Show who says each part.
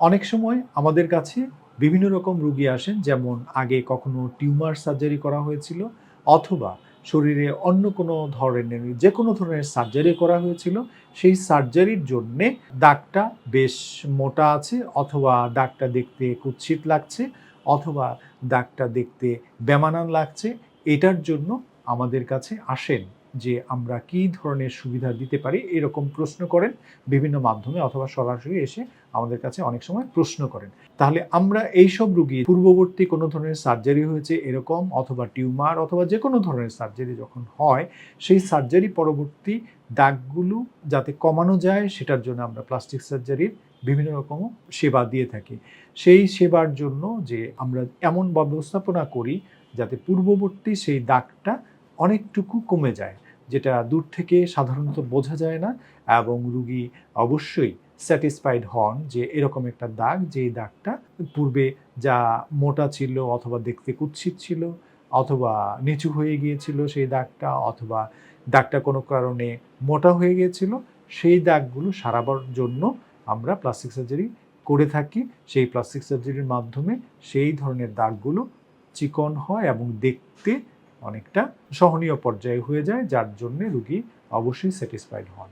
Speaker 1: অনেক সময় আমাদের কাছে বিভিন্ন রকম রুগী আসেন, যেমন আগে কখনো টিউমার সার্জারি করা হয়েছিল অথবা শরীরে অন্য কোনো ধরনের, যে কোনো ধরনের সার্জারি করা হয়েছিল, সেই সার্জারির জন্যে দাগটা বেশ মোটা আছে অথবা দাগটা দেখতে কুৎসিত লাগছে অথবা দাগটা দেখতে বেমানান লাগছে। এটার জন্য আমাদের কাছে আসেন। যে আমরা কী ধরনের সুবিধা দিতে পারি, এরকম প্রশ্ন করেন। বিভিন্ন মাধ্যমে অথবা সরাসরি এসে আমাদের কাছে অনেক সময় প্রশ্ন করেন। তাহলে আমরা এই সব রুগী, পূর্ববর্তী কোনো ধরনের সার্জারি হয়েছে এরকম অথবা টিউমার অথবা যে কোনো ধরনের সার্জারি যখন হয়, সেই সার্জারি পরবর্তী দাগগুলো যাতে কমানো যায়, সেটার জন্য আমরা প্লাস্টিক সার্জারির বিভিন্ন রকম সেবা দিয়ে থাকি। সেই সেবার জন্য যে আমরা এমন ব্যবস্থাপনা করি, যাতে পূর্ববর্তী সেই দাগটা অনেকটুকু কমে যায়, যেটা দূর থেকে সাধারণত বোঝা যায় না এবং রুগী অবশ্যই স্যাটিসফাইড হন যে এরকম একটা দাগ, যেই দাগটা পূর্বে যা মোটা ছিল অথবা দেখতে কুৎসিত ছিল অথবা নিচু হয়ে গিয়েছিল সেই দাগটা অথবা দাগটা কোনো কারণে মোটা হয়ে গিয়েছিল, সেই দাগগুলো সারাবার জন্য আমরা প্লাস্টিক সার্জারি করে থাকি। সেই প্লাস্টিক সার্জারির মাধ্যমে সেই ধরনের দাগগুলো চিকন হয় এবং দেখতে অনেকটা সহনীয় পর্যায়ে হয়ে যায় যার জন্য রুগী অবশ্যই স্যাটিসফাইড হন।